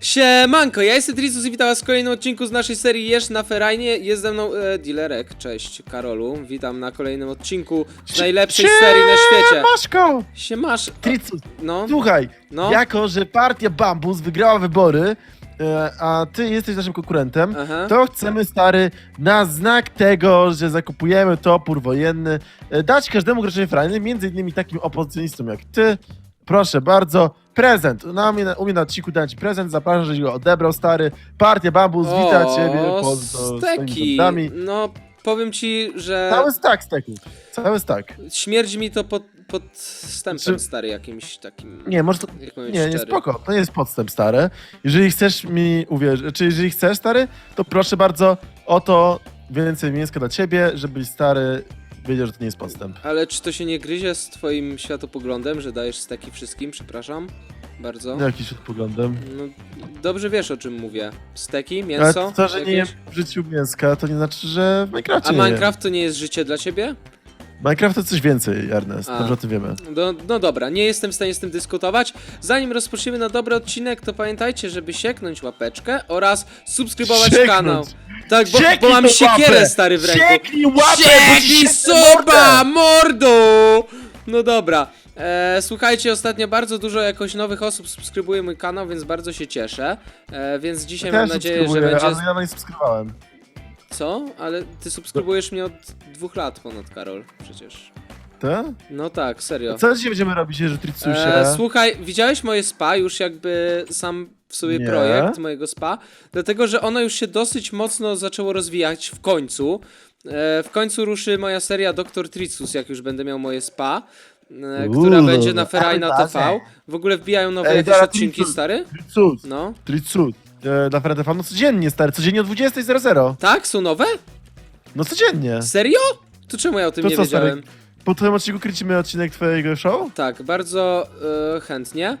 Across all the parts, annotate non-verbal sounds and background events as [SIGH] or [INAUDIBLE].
Siemanko, ja jestem Trisus i witam was w kolejnym odcinku z naszej serii Jesz na Ferajnie. Jest ze mną e, Dilerek, cześć Karolu, witam na kolejnym odcinku z najlepszej serii na świecie. Maszko! Siemasz, Tricus, no, słuchaj, no, jako że partia Bambus wygrała wybory, e, a ty jesteś naszym konkurentem, aha. to chcemy, stary, na znak tego, że zakupujemy topór wojenny, e, dać każdemu graczowi frajny, między innymi takim opozycjonistom jak ty. Proszę bardzo, prezent. Na mnie, u mnie na odcinku dałem ci prezent, zapraszam, żeś go odebrał, stary. Partia Bambus, wita ciebie. twoimi steki, no powiem ci, że Cały stack steków. Cały stack. śmierdzi mi to pod, pod stępem Czy- stary jakimś takim, Nie, może to, Nie, nie, szczery. spoko, to nie jest podstęp, stary. Jeżeli chcesz mi uwierzyć, czy jeżeli chcesz, stary, to proszę bardzo, oto więcej mięska dla ciebie, żebyś, stary, wiedział, że to nie jest podstęp. Ale czy to się nie gryzie z twoim światopoglądem, że dajesz steki wszystkim, przepraszam? Bardzo. Jakiś poglądem. No, dobrze wiesz o czym mówię. Steki, mięso? Ale to, że nie jem jakieś? w życiu mięska, to nie znaczy, że w Minecrafcie A nie jem. Minecraft to nie jest życie dla ciebie? Minecraft to coś więcej, Ernest, A. dobrze o tym wiemy. No, no dobra, nie jestem w stanie z tym dyskutować. Zanim rozpoczniemy na dobry odcinek, to pamiętajcie, żeby sieknąć łapeczkę oraz subskrybować Sieknąć. kanał. Tak, bo, Sieknij bo mam tą siekierę łapę! stary w ręku. Sieknij łapę, bo ci Sieknij sieknę soba, mordo! No dobra. E, słuchajcie, ostatnio bardzo dużo jakoś nowych osób subskrybuje mój kanał, więc bardzo się cieszę. E, więc dzisiaj Ja mam nadzieję, że subskrybuję, będzie... Ale ja nie subskrybowałem. Co? Ale ty subskrybujesz mnie od dwóch lat ponad, Karol, przecież. Te? No tak, serio. Co dzisiaj będziemy robić, że Tricusie? E, słuchaj, widziałeś moje spa, już jakby sam w sobie Nie. projekt mojego spa, dlatego że ono już się dosyć mocno zaczęło rozwijać w końcu. E, w końcu ruszy moja seria Dr. Tricus, jak już będę miał moje spa, e, Uuu, która będzie na Ferajna ale TV. W ogóle wbijają nowe Ej, jakieś zaraz odcinki, Tricus. stary? Tricus, No. Tricus. E, dla Ferrari no codziennie, stary, codziennie o 20.00. Tak? Są nowe? No codziennie. Serio? To czemu ja o tym To nie co, stary? wiedziałem? Po twoim odcinku kręcimy odcinek twojego show? Tak, bardzo e, chętnie.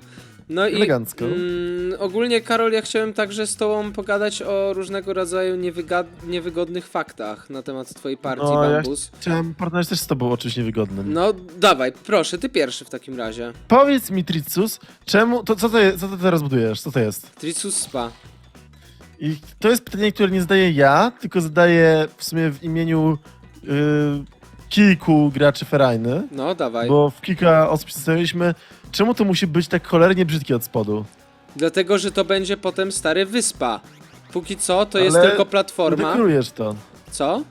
No i Elegancko. mm, ogólnie, Karol, ja chciałem także z tobą pogadać o różnego rodzaju niewygodnych faktach na temat twojej partii, No, ja Bambus. Chciałem porozmawiać też z tobą o czymś niewygodnym. No, dawaj, proszę, ty pierwszy w takim razie. Powiedz mi, Tricus, czemu, to co to, jest, co to teraz budujesz? Co to jest? Tricus Spa. I to jest pytanie, które nie zadaję ja, tylko zadaję w sumie w imieniu y, kilku graczy Ferajny, No, dawaj. bo w kilka osób przedstawiliśmy, czemu to musi być tak cholernie brzydkie od spodu? Dlatego, że to będzie potem stary wyspa. Póki co, to jest Ale tylko platforma. Dekorujesz to. Co?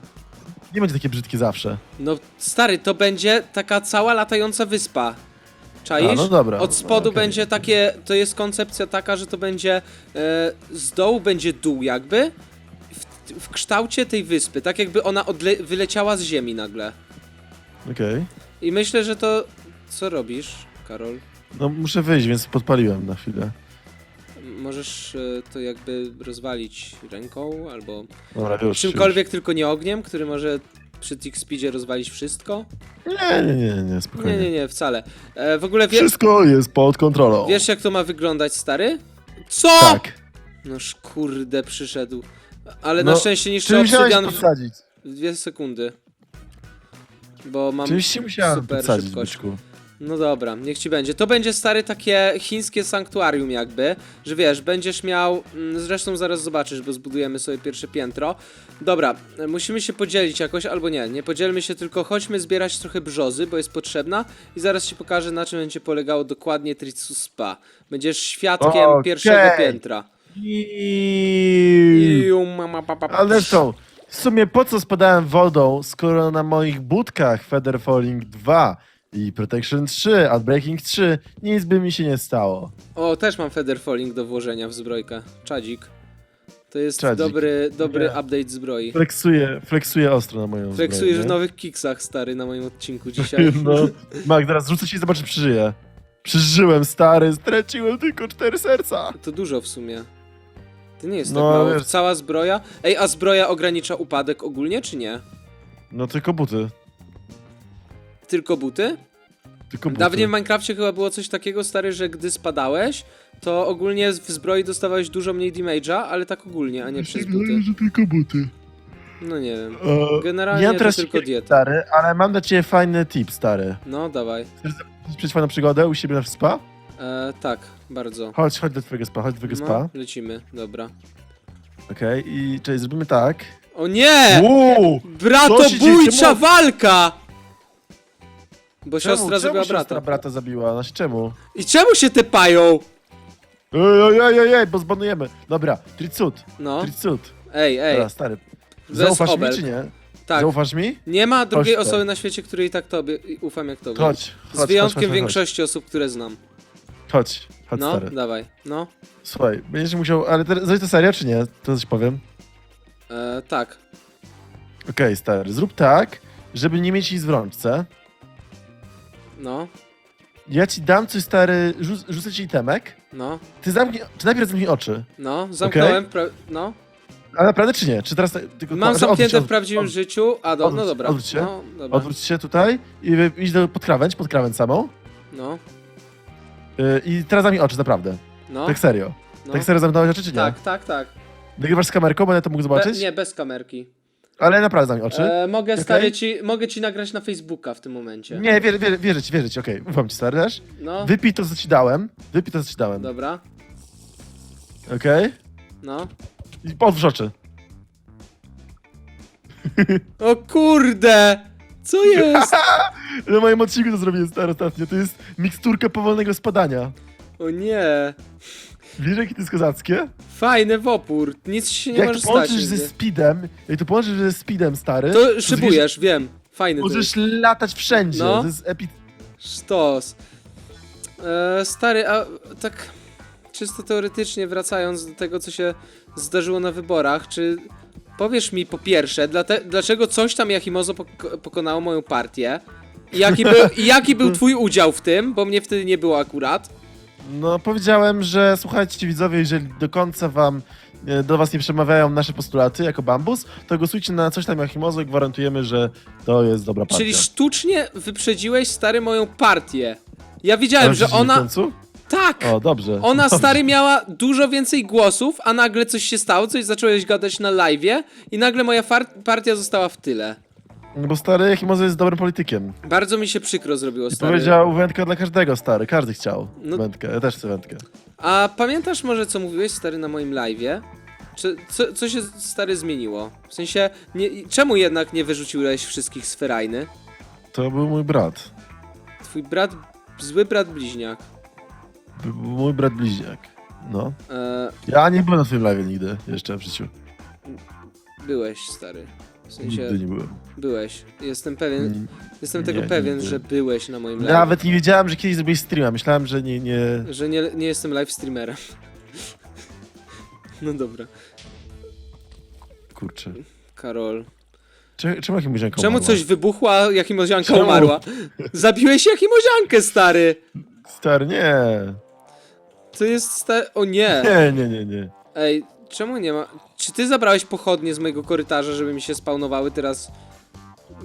Nie będzie takie brzydkie zawsze. No, stary, to będzie taka cała latająca wyspa. Czaisz? A, no dobra. Od spodu No, okej. będzie takie, to jest koncepcja taka, że to będzie e, z dołu będzie dół jakby w, w kształcie tej wyspy, tak jakby ona odle- wyleciała z ziemi nagle. Okej. I myślę, że to co robisz, Karol? No muszę wyjść, więc podpaliłem na chwilę. Możesz e, to jakby rozwalić ręką albo Dobra, już. czymkolwiek, tylko nie ogniem, który może przy Tick Speedzie rozwalić wszystko? Już. Nie, nie, nie, nie, spokojnie. Nie, nie, nie, wcale. E, w ogóle wie, Wszystko jest pod kontrolą. wiesz jak to ma wyglądać, stary? Co? Tak. Noż kurde, przyszedł. Ale No, na szczęście niszczy Czy musiałeś obsydian w podsadzić? w dwie sekundy. Bo mam się musiałem super szybkość. byczku. No dobra, niech ci będzie. To będzie stary takie chińskie sanktuarium jakby, że wiesz, będziesz miał, mm, zresztą zaraz zobaczysz, bo zbudujemy sobie pierwsze piętro. Dobra, e, musimy się podzielić jakoś, albo nie, nie podzielmy się, tylko chodźmy zbierać trochę brzozy, bo jest potrzebna i zaraz ci pokażę na czym będzie polegało dokładnie Tritsu Spa. Będziesz świadkiem Okej. pierwszego piętra. I... Iu, pa, pa, pa. Ale w sumie po co spadałem wodą, skoro na moich budkach Feather Falling 2 i Protection 3, Outbreaking 3 nic by mi się nie stało. O, też mam Feather Falling do włożenia w zbrojkę. Czadzik. To jest Czadzik. dobry, dobry Nie. update zbroi. Flexuję, flexuję ostro na moją Flexujesz w nie? nowych kiksach, stary, na moim odcinku [LAUGHS] dzisiaj. No, Mag, zaraz rzucę się i zobaczę, czy przeżyję. Przeżyłem, stary, straciłem tylko cztery serca. To dużo w sumie. To nie jest No, tak mało. wiesz- Cała zbroja. Ej, a zbroja ogranicza upadek ogólnie, czy nie? No tylko buty. Tylko buty? Tylko buty. Dawniej w Minecrafcie chyba było coś takiego, stary, że gdy spadałeś, to ogólnie w zbroi dostawałeś dużo mniej damage'a, ale tak ogólnie, a nie przez buty. że tylko buty. No nie wiem. E, Generalnie ja to teraz tylko siekierę, dieta. Stary, ale mam dla ciebie fajny tip, stary. No, dawaj. Chcesz przeżyć fajną przygodę u siebie na spa? E, tak, bardzo. Chodź, chodź do twojego spa, chodź do twojego spa. No, lecimy, dobra. Okej, i czyli zrobimy tak. O nie! Uuu! Bratobójcza Czemu- walka! Bo Czemu, siostra czemu zabiła siostra brata. brata zabiła? Znaczy czemu? I czemu się tepają? Ej, ej, ej, ej, ej, bo zbanujemy. Dobra, Tricud, No, Tricud. ej, ej, Dobra, stary. Zaufasz mi obelg. czy nie? tak. Zaufasz mi? Nie ma drugiej Chodź, osoby na świecie, której tak tobie ufam jak tobie. Chodź, chodź, Z wyjątkiem chodź, chodź, większości osób, które znam. Chodź, chodź, No, stary. dawaj, no. Słuchaj, będziesz musiał, ale teraz, zrobić to serio czy nie? To coś powiem. E, tak. Okej, stary, zrób tak, żeby nie mieć nic w rączce. No, Ja ci dam coś, stary, rzu rzucę ci temek. no, Ty zamknij, czy najpierw zamknij oczy? no, zamknąłem, pra- no. Ale naprawdę czy nie? Czy teraz tak- tylko... Mam że zamknięte odwróć, w prawdziwym odwróć, życiu, a do, no odwróć, dobra. odwróć się. No, dobra. Odwróć się tutaj i wy- idź do, pod krawędź, pod krawędź samą. No, Yy, I teraz zamknij oczy, naprawdę. no, Tak serio. no. Tak serio zamknąłeś oczy, czy nie? Tak, tak, tak. Nagrywasz z kamerką, będę to mógł Be, zobaczyć? nie, bez kamerki. Ale naprawdę zamknij oczy. E, mogę, Okej. stary, ci, mogę ci nagrać na Facebooka w tym momencie. Nie, wierzę, wierzę, wierzę ci, wierzę ci, okej. Ufam ci, stary, też. No, Wypij to, co ci dałem. Wypij to, co ci dałem. dobra, Okej? no. I otwórz oczy. O kurde! Co jest? [LAUGHS] Na moim odcinku to zrobiłem, stary, ostatnio. To jest miksturka powolnego spadania. O nie. Wiesz, jakie to jest kozackie? Fajny wopór. Nic się nie jak może to stać. połączysz ze nigdy. speedem, jak to połączysz ze speedem, stary, To szybujesz, wiem. Fajny to możesz latać wszędzie. No. To jest epi... Sztos. E, stary, a tak czysto teoretycznie wracając do tego, co się zdarzyło na wyborach, czy powiesz mi po pierwsze, dlaczego coś tam Jakimozo pok pokonało moją partię? I jaki, był, I jaki był twój udział w tym, bo mnie wtedy nie było akurat. No, powiedziałem, że słuchajcie widzowie, jeżeli do końca wam e, do was nie przemawiają nasze postulaty jako bambus, to głosujcie na coś tam Jakimozo i gwarantujemy, że to jest dobra partia. Czyli sztucznie wyprzedziłeś stary moją partię. Ja wiedziałem, Ale że ona... Tak! O, dobrze. Ona dobrze. stary miała dużo więcej głosów, a nagle coś się stało, coś zacząłeś gadać na live'ie i nagle moja far- partia została w tyle. No Bo stary Jakimozo jest dobrym politykiem. Bardzo mi się przykro zrobiło, I stary. powiedział wędkę dla każdego, stary. Każdy chciał No- wędkę. Ja też chcę wędkę. A pamiętasz może, co mówiłeś, stary, na moim live'ie? Czy, co, co się, stary, zmieniło? W sensie, nie, czemu jednak nie wyrzuciłeś wszystkich z ferajny? To był mój brat. Twój brat, zły brat bliźniak. Mój brat bliźniak. No. E, Ja nie byłem na twoim live nigdy jeszcze w życiu. byłeś, stary. W sensie, Nigdy nie byłem. byłeś. Jestem pewien, Mm. jestem tego nie, pewien, nigdy. że byłeś na moim live. Nawet nie wiedziałem, że kiedyś zrobiłeś streama. Myślałem, że nie, nie... Że nie, nie jestem live streamerem. [LAUGHS] No dobra, Kurczę. Karol. Czemu, czemu Jakimozianka Czemu coś wybuchło, a Jakimozianka Czemu? umarła? Zabiłeś Jakimoziankę, stary! Stary, nie. To jest stary... O nie! [LAUGHS] Nie, nie, nie, nie. Ej, czemu nie ma... Czy ty zabrałeś pochodnie z mojego korytarza, żeby mi się spawnowały teraz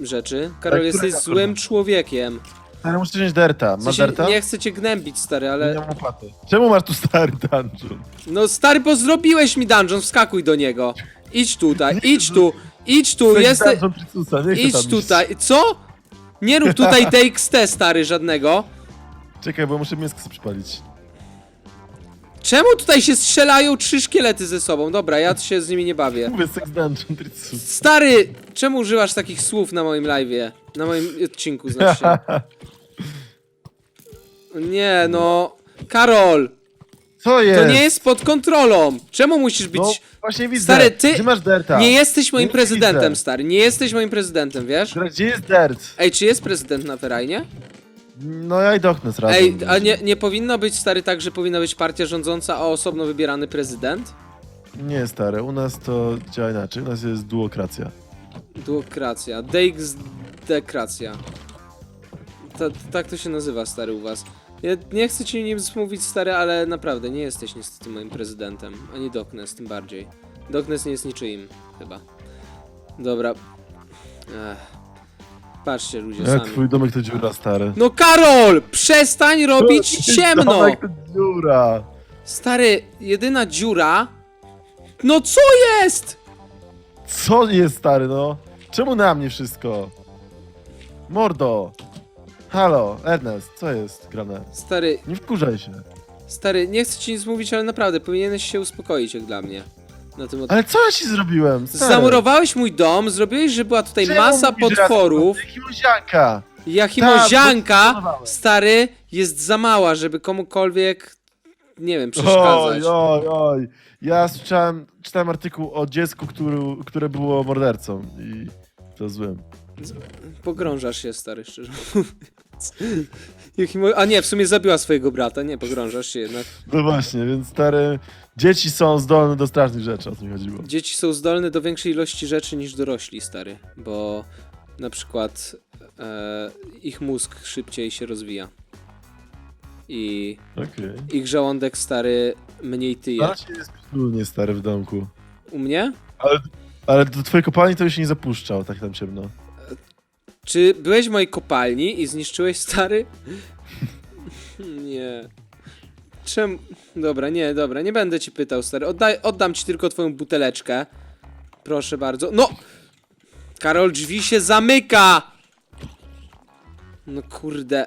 rzeczy? Karol, Tak, jesteś która- złym człowiekiem. Stary, muszę wziąć derta. W Masz sensie, derta? nie chcę cię gnębić, stary, Nie ale... mam opłaty. Czemu masz tu stary dungeon? No stary, bo zrobiłeś mi dungeon, wskakuj do niego. Idź tutaj, idź tu, idź tu, jesteś... dungeon nie chcę Idź tam iść. tutaj. Co? Nie rób tutaj [LAUGHS] TXT, stary, żadnego. Czekaj, bo muszę mięsko sobie przypalić. Czemu tutaj się strzelają trzy szkielety ze sobą? Dobra, ja się z nimi nie bawię. Mówię sex dungeon Tricus. Stary, czemu używasz takich słów na moim live'ie? Na moim odcinku, znaczy. [LAUGHS] Nie, no... Karol, Co jest? to nie jest pod kontrolą. Czemu musisz być... No, właśnie widzę. Stary, ty Gdzie masz derta? Nie jesteś moim Nie prezydentem, widzę. stary. Nie jesteś moim prezydentem, wiesz? Gdzie jest dert? Ej, czy jest prezydent na Ferajnie? No ja i Doknes razem. Ej, a nie, nie powinno być, stary, tak, że powinna być partia rządząca, a osobno wybierany prezydent? Nie, stary, u nas to działa inaczej. U nas jest duokracja. Duokracja. Dexdekracja. Ta, tak to się nazywa, stary, u was. Ja nie chcę ci nic mówić, stary, ale naprawdę nie jesteś niestety moim prezydentem. Ani Doknes, tym bardziej. Doknes nie jest niczyim, chyba. Dobra. Ech. Patrzcie, ludzie Jak sami. twój domek to dziura, stary. No Karol! Przestań robić ciemno! Domek to dziura. Stary, jedyna dziura... No co jest? Co jest, stary, no? Czemu na mnie wszystko? Mordo. Halo, Ernest, co jest grane? Stary, Nie wkurzaj się. stary, nie chcę ci nic mówić, ale naprawdę powinieneś się uspokoić jak dla mnie. Na tym. Ale co ja ci zrobiłem? stary? Zamurowałeś mój dom, zrobiłeś, że była tutaj Czemu masa mówisz potworów. Jakimozianka. Jachimozianka, Tak, bo- stary, jest za mała, żeby komukolwiek, nie wiem, Oj, przeszkadzać. oj, oj. Ja słyszałem, czytałem artykuł o dziecku, który, które było mordercą i to złym. Pogrążasz się, stary, szczerze [LAUGHS] A nie, w sumie zabiła swojego brata, nie, pogrążasz się jednak. No właśnie, więc stary, dzieci są zdolne do strasznych rzeczy, o co mi chodziło. Dzieci są zdolne do większej ilości rzeczy niż dorośli, stary, bo na przykład e, ich mózg szybciej się rozwija. I Okej. ich żołądek, stary, mniej tyje. Na razie jest wspólnie stary w domku. U mnie? Ale, ale do twojej kopalni to już się nie zapuszczał, tak tam ciemno. Czy byłeś w mojej kopalni i zniszczyłeś stary? [LAUGHS] nie. Czemu? Dobra, nie, dobra, nie będę ci pytał, stary. Oddaj, oddam ci tylko twoją buteleczkę. Proszę bardzo. No! Karol, drzwi się zamyka! No kurde.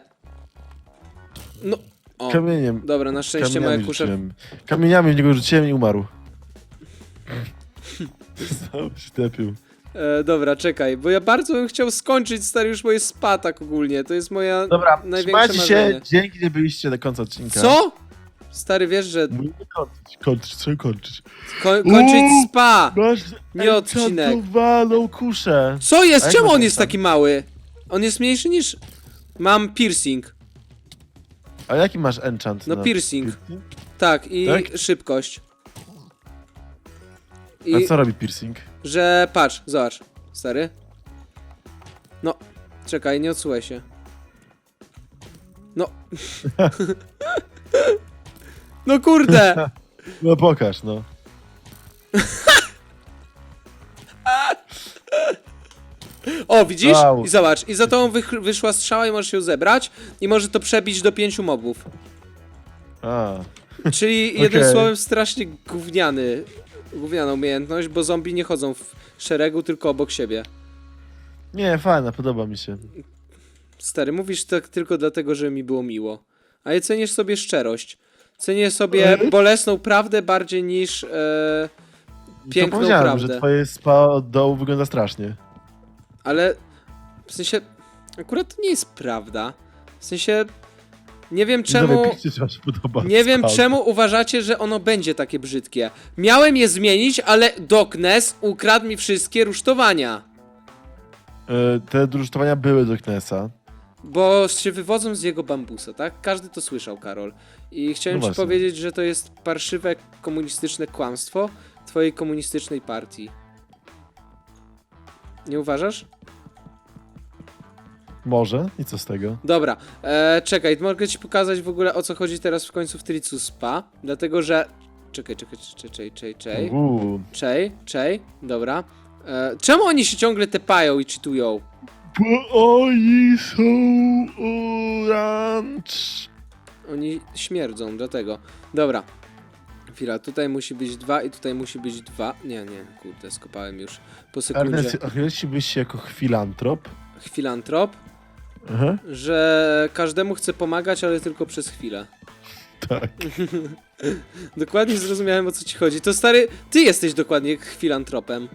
No. O, Kamieniem. dobra, na szczęście moja kusza. rzuciłem. Kamieniami w niego rzuciłem i umarł. [LAUGHS] Znowu się tepił. E, dobra, czekaj, bo ja bardzo bym chciał skończyć, stary, już moje spa tak ogólnie. To jest moja Dobra, największe trzymajcie się, marzenie. dzięki, że byliście do końca odcinka. Co? Stary, wiesz, że Mówię kończyć, kończyć, trzeba kończyć. ko kończyć Uuu! spa! Masz Nie odcinek. enchantowaną kuszę. Co A jest? jak Czemu on jest enchant? taki mały? On jest mniejszy niż... Mam piercing. A jaki masz enchant? No na- piercing. Tak, i Tak? szybkość. A I co robi piercing? Że... Patrz, zobacz, stary. No, czekaj, nie odsułaj się. No. [LAUGHS] no kurde! [LAUGHS] No pokaż, no. O, widzisz? Wow. I zobacz, i za tą wych- wyszła strzała i możesz ją zebrać i może to przebić do pięciu mobów. A, Czyli jednym Okej. słowem strasznie gówniany, gówniana umiejętność, bo zombie nie chodzą w szeregu, tylko obok siebie. nie, fajna, podoba mi się. Stary, mówisz tak tylko dlatego, że mi było miło. A ja cenisz sobie szczerość. Cenię sobie Mhm. bolesną prawdę bardziej niż e, to piękną powiedziałem, prawdę. że twoje spa od dołu wygląda strasznie. Ale w sensie, akurat to nie jest prawda. W sensie, nie wiem czemu... Widzowie, piszcie, czy wam się podoba Nie wiem czemu uważacie, że ono będzie takie brzydkie. Miałem je zmienić, ale Doknes ukradł mi wszystkie rusztowania. E, Te drusztowania były do Knesa. Bo się wywodzą z jego bambusa, tak? Każdy to słyszał, Karol. I chciałem No ci właśnie. powiedzieć, że to jest parszywe komunistyczne kłamstwo twojej komunistycznej partii. Nie uważasz? Może? I co z tego? Dobra, e, czekaj, mogę ci pokazać w ogóle o co chodzi teraz w końcu w Tricu Spa, dlatego że... Czekaj, czekaj, czekaj, czekaj, czekaj, czekaj. Uuu. Czej, czej, dobra. E, czemu oni się ciągle tepają i cheatują? Bo oni są orange. Oni śmierdzą, dlatego. Dobra. Chwila, tutaj musi być dwa i tutaj musi być dwa. Nie, nie, kurde, skopałem już po sekundzie. Ernest, określiłbyś się jako chwilantrop? Chwilantrop, Aha, że każdemu chce pomagać, ale tylko przez chwilę. tak. [LAUGHS] Dokładnie zrozumiałem o co ci chodzi. To stary, ty jesteś dokładnie chwilantropem.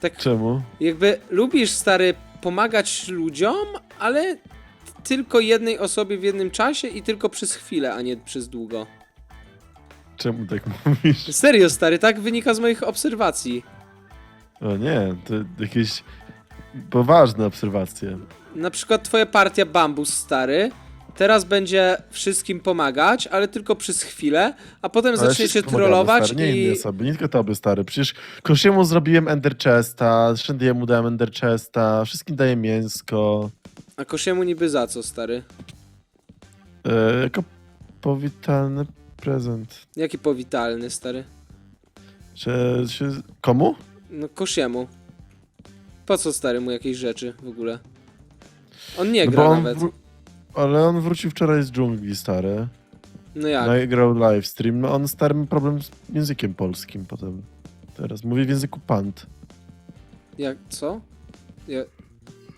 Tak Czemu? jakby lubisz stary pomagać ludziom, ale tylko jednej osobie w jednym czasie i tylko przez chwilę, a nie przez długo. Czemu tak mówisz? Serio stary, tak wynika z moich obserwacji. O nie, to jakieś poważne obserwacje. Na przykład twoja partia Bambus stary teraz będzie wszystkim pomagać, ale tylko przez chwilę, a potem Ale zacznie cię wszyscy pomagały, trollować stary, nie i... inne osoby, nie tylko tobie, stary. Przecież Kosziemu zrobiłem Ender Chesta, Shandy'emu dałem Ender Chesta, wszystkim daję mięsko. A Kosiemu niby za co, stary? E, jako powitalny prezent. Jaki powitalny, stary? Się... Komu? No Kosiemu. Po co, stary, mu jakieś rzeczy w ogóle? On nie No gra bo on nawet. wró- Ale on wrócił wczoraj z dżungli, stary. No jak? Nagrał livestream. No on stary ma problem z językiem polskim potem. Teraz mówi w języku pant. Jak, co? Ja...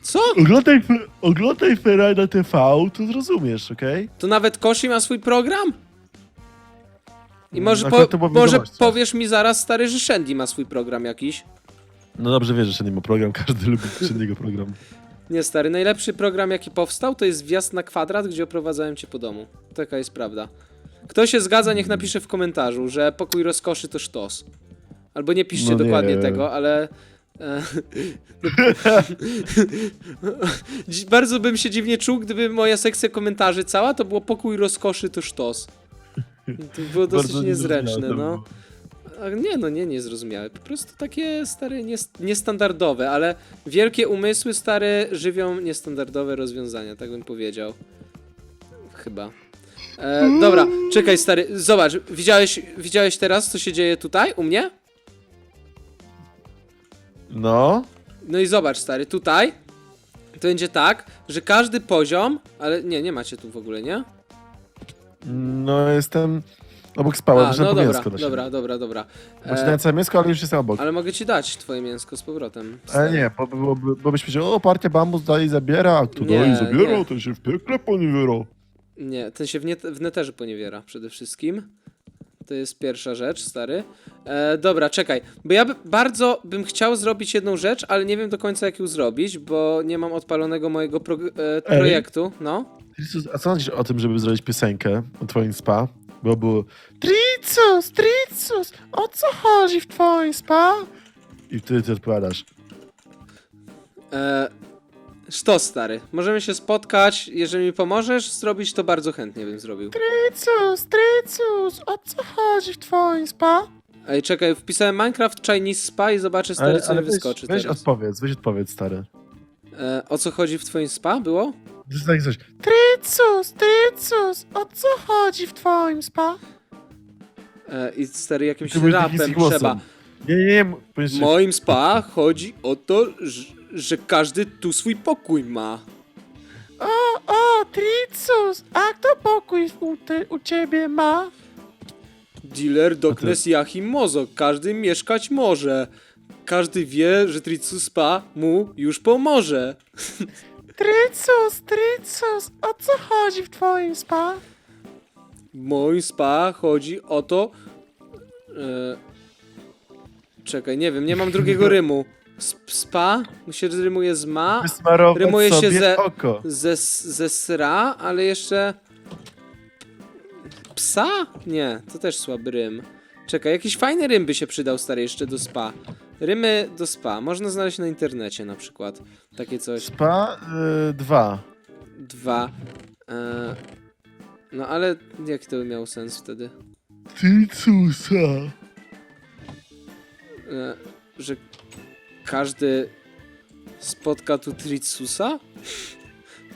Co? Oglądaj, Fe- oglądaj Ferrari TV, to zrozumiesz, okej? To nawet Koshi ma swój program? I może, Akurat po, było może powiesz mi zaraz, stary, że Shandy ma swój program jakiś? No dobrze wiesz, że nie ma program, [LAUGHS] każdy lubi innego program. Nie, stary, najlepszy program, jaki powstał, to jest wjazd na kwadrat, gdzie oprowadzałem cię po domu. Taka jest prawda. Kto się zgadza, niech napisze w komentarzu, że pokój rozkoszy to sztos. Albo nie piszcie No nie. dokładnie tego, ale... E, [LAUGHS] Dzi- Bardzo bym się dziwnie czuł, gdyby moja sekcja komentarzy cała to było pokój rozkoszy to sztos. To było dosyć niezręczne, no. A Nie, no nie niezrozumiałe. Po prostu takie stare, nies- niestandardowe, ale wielkie umysły stare żywią niestandardowe rozwiązania, tak bym powiedział. Chyba. E, dobra, czekaj stary, zobacz, widziałeś, widziałeś teraz, co się dzieje tutaj u mnie? No, No i zobacz stary, tutaj to będzie tak, że każdy poziom, ale nie, nie macie tu w ogóle, nie? no jestem obok A, wyszedłem no po dobra, mięsko do siebie. dobra, dobra, dobra. Znaczy E, dałem całe mięsko, ale już jestem obok. ale mogę ci dać twoje mięsko z powrotem. Ale nie, bo, bo, bo, bo byś powiedział, o, partia bambus daje i zabiera, a kto Nie, daje i zabiera, nie. to się w piekle poniewiera. Nie, ten się w, nie, w neterze poniewiera przede wszystkim. To jest pierwsza rzecz, stary. E, dobra, czekaj, bo ja by, bardzo bym chciał zrobić jedną rzecz, ale nie wiem do końca jak ją zrobić, bo nie mam odpalonego mojego e, projektu. No. A co sądzisz o tym, żeby zrobić piosenkę o twoim spa? Bo było Tricus, Tricus, o co chodzi w twoim spa? I wtedy ty odpowiadasz. E, sztos, stary. Możemy się spotkać, jeżeli mi pomożesz zrobić, to bardzo chętnie bym zrobił. Tricus, Tricus, o co chodzi w twoim spa? Ej, czekaj, wpisałem Minecraft Chinese Spa i zobaczę, stary, co mi weź, wyskoczy weź teraz. odpowiedz, weź odpowiedz, stary. E, o co chodzi w twoim spa, było? To jest tak coś. Tricus, Tricus, o co chodzi w twoim spa? E, I stary, jakimś Ty takim rapem głosem. trzeba. Nie, nie, nie, W moim spa chodzi o to, że, że każdy tu swój pokój ma. O, o, Tricus, a kto pokój u, ty, u ciebie ma? Dealer Doknes Yahim Mozo. Każdy mieszkać może. Każdy wie, że Tritsu Spa mu już pomoże. [LAUGHS] Tricus, Tricus, o co chodzi w twoim spa? W moim spa chodzi o to... E, czekaj, nie wiem, nie mam drugiego [LAUGHS] rymu. Sp spa się rymuje z ma, Wysmarować Rymuje się ze- oko. ze, ze sra, ale jeszcze... Psa? Nie, to też słaby rym. Czekaj, jakiś fajny rym by się przydał, stary, jeszcze do spa. Rymy do spa. Można znaleźć na internecie na przykład. Takie coś. Spa y, dwa. Dwa. E, no ale jaki to by miał sens wtedy? Tricusa. E, że każdy spotka tu Tritsusa? [LAUGHS]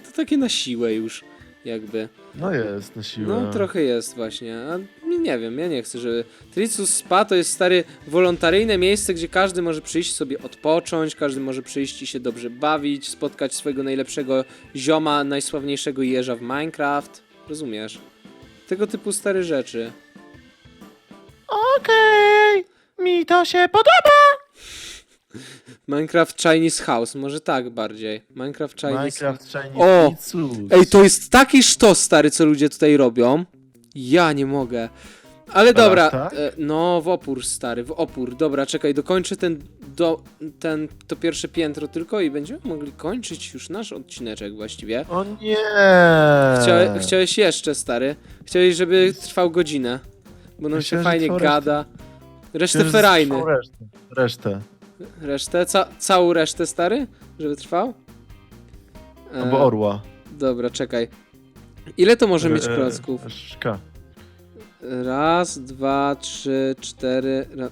To takie na siłę już, jakby. No jest, na siłę. No trochę jest właśnie, a nie- wiem, ja nie chcę, żeby... Tritsus Spa to jest stary wolontaryjne miejsce, gdzie każdy może przyjść sobie odpocząć, każdy może przyjść i się dobrze bawić, spotkać swojego najlepszego zioma, najsławniejszego jeża w Minecraft, rozumiesz? Tego typu stare rzeczy. Okej, mi to się podoba. Minecraft Chinese House, może tak bardziej. Minecraft Chinese Minecraft Chinese O! Tricus. Ej, to jest taki sztos, stary, co ludzie tutaj robią. Ja nie mogę. Ale dobra, tak? e, no w opór, stary, w opór. Dobra, czekaj, dokończę ten, do, ten, to pierwsze piętro tylko i będziemy mogli kończyć już nasz odcineczek właściwie. O nie. Chciałe, chciałeś jeszcze, stary. Chciałeś, żeby trwał godzinę. Bo nam Ja się że fajnie gada. Resztę ferajny. Resztę. Resztę. Resztę? Ca całą resztę, stary? Żeby trwał? E, Albo orła. Dobra, czekaj. Ile to może mieć E, klocków? Szka. Raz, dwa, trzy, cztery. Ra...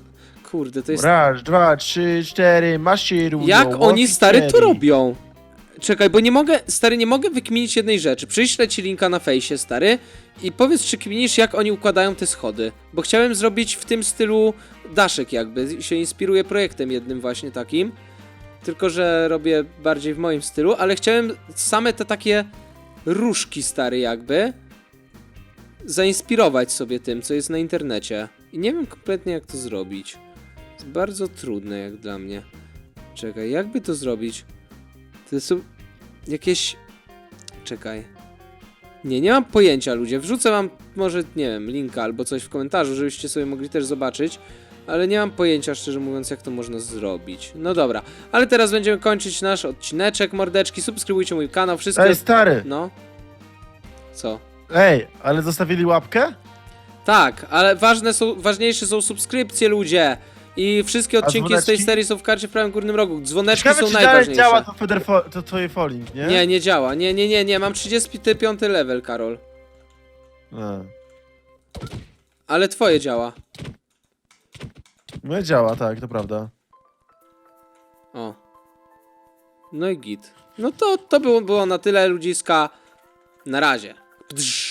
Kurde, to jest. Raz, dwa, trzy, cztery, maszyrują. Jak oni stary to cztery. robią? Czekaj, bo nie mogę, stary, nie mogę wykminić jednej rzeczy. Przyślę ci linka na fejsie, stary, i powiedz, czy kminisz, jak oni układają te schody. Bo chciałem zrobić w tym stylu daszek, jakby. Się inspiruję projektem jednym właśnie takim. Tylko, że robię bardziej w moim stylu, ale chciałem same te takie różki, stary, jakby zainspirować sobie tym, co jest na internecie. I nie wiem kompletnie, jak to zrobić. Jest bardzo trudne, jak dla mnie. Czekaj, jakby to zrobić? To są jakieś... Czekaj. Nie, nie mam pojęcia, ludzie. Wrzucę wam może, nie wiem, linka albo coś w komentarzu, żebyście sobie mogli też zobaczyć. Ale nie mam pojęcia, szczerze mówiąc, jak to można zrobić. No dobra, ale teraz będziemy kończyć nasz odcineczek, mordeczki. Subskrybujcie mój kanał, wszystko... Ej, stary! No. Co? Ej, ale zostawili łapkę? Tak, ale ważne są, ważniejsze są subskrypcje, ludzie. I wszystkie odcinki z tej dzwoneczki? serii są w karcie w prawym górnym rogu. Dzwoneczki Ciekawe, są czy dalej najważniejsze. działa to, Feder fo- to twoje following, nie? Nie, nie działa. Nie, nie, nie, nie. Mam 35 level, Karol. A. Ale twoje działa. No działa, tak, to prawda. O. No i git. No to, to było, było na tyle, ludziska. Na razie. Pdż.